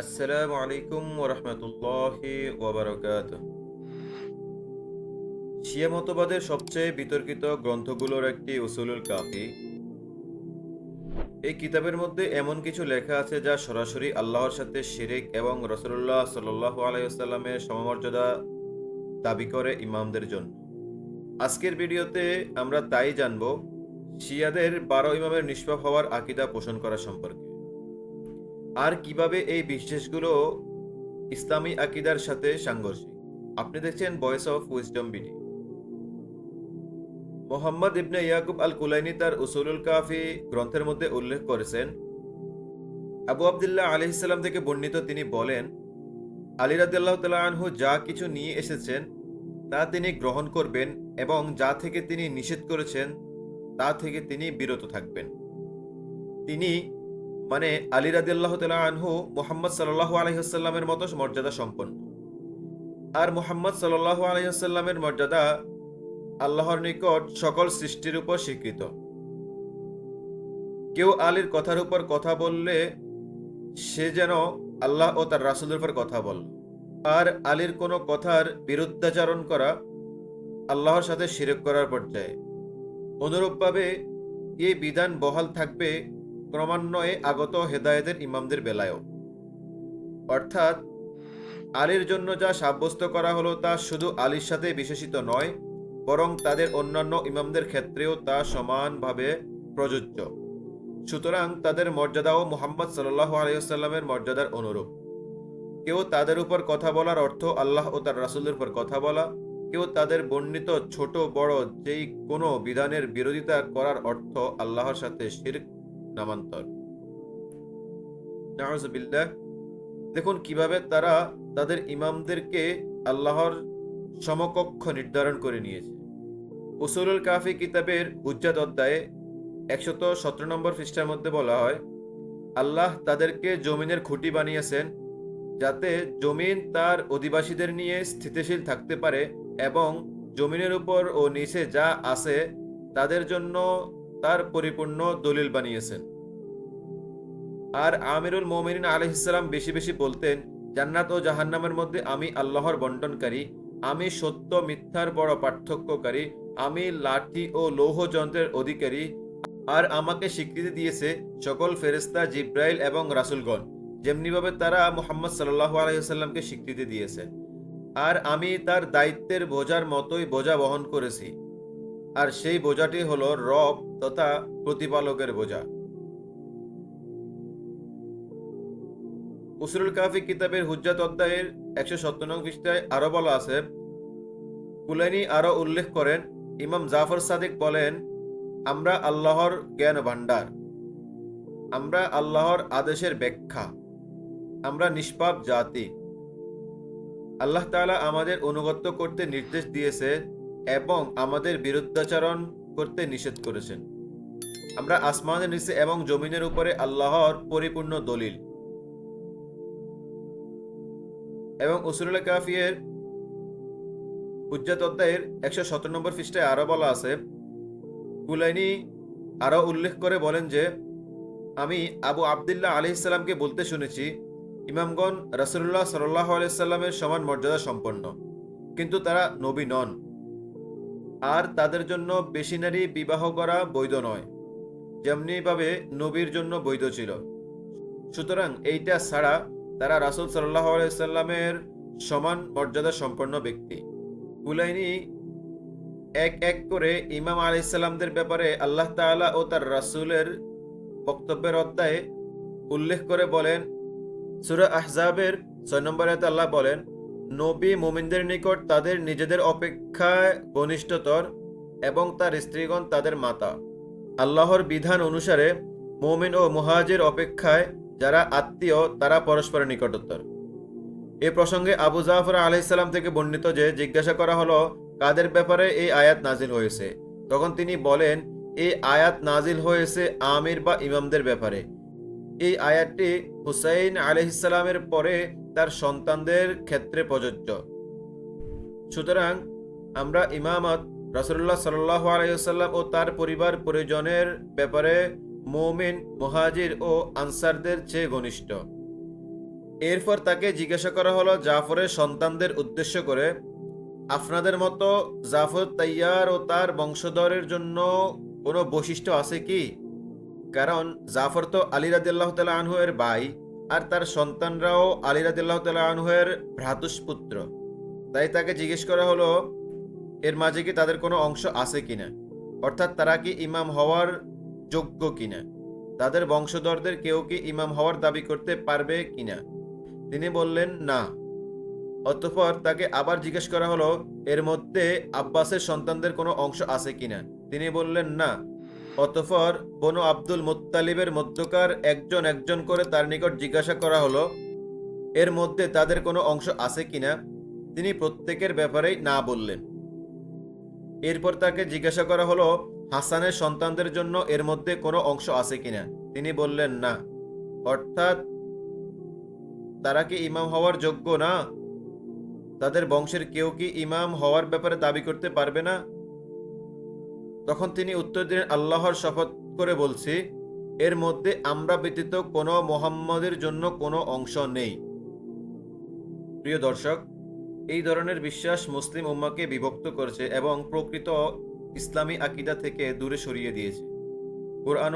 আসসালামু আলাইকুম শিয়া মতবাদের সবচেয়ে বিতর্কিত গ্রন্থগুলোর একটি উসুলুল কাফি। এই কিতাবের মধ্যে এমন কিছু লেখা আছে যা সরাসরি আল্লাহর সাথে শিরিক এবং রসুল্লাহ সাল্লাহ আলাইসাল্লামের সমমর্যাদা দাবি করে ইমামদের জন্য। আজকের ভিডিওতে আমরা তাই জানব, শিয়াদের বারো ইমামের নিষ্পাপ হওয়ার আকিদা পোষণ করা সম্পর্কে। আর কীভাবে এই বিশ্বাসগুলো ইসলামী আকিদার সাথে সাংঘর্ষিক? আপনি দেখছেন voice of wisdom BD Muhammad ibn Yaqub al Kulaini তার উসুলুল কাফি গ্রন্থের মধ্যে উল্লেখ করেছেন, আবু আবদুল্লাহ আলি ইসলাম থেকে বর্ণিত তিনি বলেন, আলী রাদিল্লাহ তাল্লাহ আনহু যা কিছু নিয়ে এসেছেন, তা তিনি গ্রহণ করবেন এবং যা থেকে তিনি নিষেধ করেছেন, তা থেকে তিনি বিরত থাকবেন। তিনি মানে আলী রাদিল্লাহ তালা আনহু মোহাম্মদ সাল্লাহ আলহিহাস্লামের মতো মর্যাদা সম্পন্ন। আর মোহাম্মদ সাল্লাহ আলহিহাস্লামের মর্যাদা আল্লাহর নিকট সকল সৃষ্টির উপর স্বীকৃত। কেউ আলীর কথার উপর কথা বললে সে যেন আল্লাহ ও তার রাসুলের উপর কথা বল। আর আলীর কোনো কথার বিরুদ্ধাচারণ করা আল্লাহর সাথে শিরক করার পর্যায়ে। অনুরূপভাবে এই বিধান বহাল থাকবে ক্রমান্বয়ে আগত হেদায়েতের ইমামদের বেলায়ও। অর্থাৎ, আলীর জন্য যা সাব্যস্ত করা হলো তা শুধু আলীর সাথে বিশেষিত নয়, বরং তাদের অন্যান্য ইমামদের ক্ষেত্রেও তা সমানভাবে প্রযোজ্য। সুতরাং তাদের মর্যাদাও মোহাম্মদ সাল্লাহ আলাইসাল্লামের মর্যাদার অনুরূপ। কেউ তাদের উপর কথা বলার অর্থ আল্লাহ ও তার রাসুলের উপর কথা বলা, কেউ তাদের বর্ণিত ছোট বড় যেই কোনো বিধানের বিরোধিতা করার অর্থ আল্লাহর সাথে শিরক নামান্তর। নাউজুবিল্লাহ দেখুন কীভাবে তারা তাদের ইমামদেরকে আল্লাহর সমকক্ষ নির্ধারণ করে নিয়েছে। উসুলুল কাফি কিতাবের হুজ্জাত অধ্যায়ে একশত সতেরো নম্বর পৃষ্ঠার মধ্যে বলা হয়, আল্লাহ তাদেরকে জমিনের খুঁটি বানিয়েছেন যাতে জমিন তার অধিবাসীদের নিয়ে স্থিতিশীল থাকতে পারে এবং জমিনের উপর ও নিচে যা আছে তাদের জন্য তার পরিপূর্ণ দলিল বানিয়েছেন। আর আমিরুল মোমিন আলহিসাম বেশি বেশি বলতেন, জান্নাত ও জাহান্নামের মধ্যে আমি আল্লাহর বন্টনকারী, আমি সত্য, মিথ্যার বড় পার্থক্যকারী, আমি লাঠি ও লৌহ যন্ত্রের অধিকারী, আর আমাকে স্বীকৃতি দিয়েছে সকল ফেরেস্তা জিব্রাইল এবং রাসুলগণ, যেমনিভাবে তারা মোহাম্মদ সাল্লাহ আলহিহাল্লামকে স্বীকৃতি দিয়েছে আর আমি তার দায়িত্বের বোঝার মতোই বোঝা বহন করেছি। আর সেই বোঝাটি হল রব তথা প্রতিপালকের বোঝা। উসরুল কাফি কিতাবের হুজ্জাত অধ্যায়ের একশো সত্তর নং পৃষ্ঠায় আরও বলা আছে, কুলাইনি আরও উল্লেখ করেন, ইমাম জাফর সাদিক বলেন, আমরা আল্লাহর জ্ঞান ভাণ্ডার। আমরা আল্লাহর আদেশের ব্যাখ্যা। আমরা নিষ্পাপ জাতি। আল্লাহ তাআলা আমাদের অনুগত্য করতে নির্দেশ দিয়েছে এবং আমাদের বিরুদ্ধাচরণ করতে নিষেধ করেছেন। আমরা আসমানের নিচে এবং জমিনের উপরে আল্লাহর পরিপূর্ণ দলিল। এবং উসুরুল কাফিয়ের হুজ্জাত অধ্যায়ের একশো সতেরো নম্বর পৃষ্ঠায় আরও বলা আছে, কুলাইনি আরও উল্লেখ করে বলেন যে, আমি আবু আবদুল্লাহ আলি ইসলামকে বলতে শুনেছি, ইমামগণ রাসুল্লাহ সাল্লাহ আলাইসাল্লামের সমান মর্যাদা সম্পন্ন, কিন্তু তারা নবী নন। আর তাদের জন্য বেশি নারী বিবাহ করা বৈধ নয়, যেমনিভাবে নবীর জন্য বৈধ ছিল। সুতরাং এইটা ছাড়া তারা রাসুল সাল্লাহ আলাইসাল্লামের সমান মর্যাদা সম্পন্ন ব্যক্তি। কুলাইনি এক এক করে ইমাম আলাইসাল্লামদের ব্যাপারে আল্লাহ তাআলা ও তার রাসুলের বক্তব্যের অধ্যায়ে উল্লেখ করে বলেন, সুরা আহজাবের ছয় নম্বর আল্লাহ বলেন নবী মুমিনদের নিকট তাদের নিজেদের অপেক্ষায় ঘনিষ্ঠতর এবং তার স্ত্রীগণ তাদের মাতা। আল্লাহর বিধান অনুসারে মুমিন ও মুহাজির অপেক্ষায় যারা আত্মীয়, তারা পরস্পরের নিকটতর। এ প্রসঙ্গে আবু জাফর আলাইসাল্লাম থেকে বর্ণিত যে জিজ্ঞাসা করা হলো, কাদের ব্যাপারে এই আয়াত নাজিল হয়েছে? তখন তিনি বলেন, এই আয়াত নাজিল হয়েছে আমির বা ইমামদের ব্যাপারে। এই আয়াতটি হুসাইন আলহিসাল্লামের পরে তার সন্তানদের ক্ষেত্রে প্রযোজ্য। সুতরাং আমরা ইমামত রাসুল্লাহ সাল্লাহ আলাইসাল্লাম ও তার পরিবার পরিজনের ব্যাপারে মৌমিন, মুহাজির ও আনসারদের চেয়ে ঘনিষ্ঠ। এরপর তাকে জিজ্ঞাসা করা হলো জাফরের সন্তানদের উদ্দেশ্য করে, আপনাদের মতো জাফর তাইয়ার ও তার বংশধরের জন্য কোনো বৈশিষ্ট্য আছে কি? কারণ জাফর তো আলী রাদিল্লাহ তালা আনহু এর ভাই। আর তার সন্তানরাও আলী রাদিল্লাহ তালা আনহু ভ্রাতুষ্পুত্র। তাই তাকে জিজ্ঞেস করা হলো, এর মাঝে কি তাদের কোনো অংশ আছে কিনা অর্থাৎ তারা কি ইমাম হওয়ার যোগ্য কিনা তাদের বংশধরদের কেউ কি ইমাম হওয়ার দাবি করতে পারবে কিনা তিনি বললেন, না। অতঃপর তাকে আবার জিজ্ঞেস করা হলো, এর মধ্যে আব্বাসের সন্তানদের কোনো অংশ আছে কিনা তিনি বললেন, না। অতঃপর বনু আব্দুল মুত্তালিবের মধ্যকার একজন একজন করে তার নিকট জিজ্ঞাসা করা হলো, এর মধ্যে তাদের কোনো অংশ আছে কিনা? তিনি প্রত্যেকের ব্যাপারেই না বললেন। এরপর তাকে জিজ্ঞাসা করা হলো, হাসানের সন্তানদের জন্য এর মধ্যে কোনো অংশ আছে কিনা? তিনি বললেন, না। অর্থাৎ, তারা কি ইমাম হওয়ার যোগ্য না? তাদের বংশের কেউ কি ইমাম হওয়ার ব্যাপারে দাবি করতে পারবে না? তখন তিনি উত্তর দিলেন, আল্লাহর শপথ করে বলছি, এর মধ্যে আমরা ব্যতীত কোনো মোহাম্মদের জন্য কোনো অংশ নেই। প্রিয় দর্শক, এই ধরনের বিশ্বাস মুসলিম উম্মাকে বিভক্ত করেছে এবং প্রকৃত ইসলামী আকিদা থেকে দূরে সরিয়ে দিয়েছে। কোরআন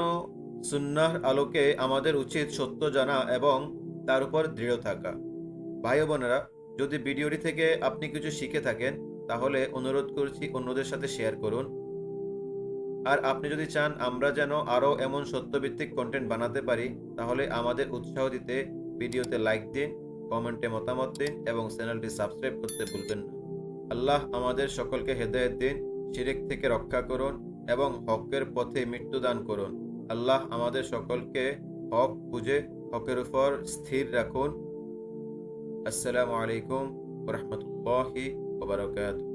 সুন্নাহর আলোকে আমাদের উচিত সত্য জানা এবং তার উপর দৃঢ় থাকা। ভাই বোনেরা, যদি ভিডিওটি থেকে আপনি কিছু শিখে থাকেন, তাহলে অনুরোধ করছি অন্যদের সাথে শেয়ার করুন। আর আপনি যদি চান আমরা যেন আরও এমন সত্যভিত্তিক কন্টেন্ট বানাতে পারি, তাহলে আমাদের উৎসাহ দিতে ভিডিওতে লাইক দিন কমেন্টে মতামত দিন এবং চ্যানেলটি সাবস্ক্রাইব করতে ভুলবেন না। আল্লাহ আমাদের সকলকে হেদায়েত দিন, শিরিক থেকে রক্ষা করুন এবং হকের পথে মৃত্যু দান করুন। আল্লাহ আমাদের সকলকে হক বুঝে, হকের উপর স্থির রাখুন। আসসালামু আলাইকুম রহমতুল্লাহি ওবরাকাতুহ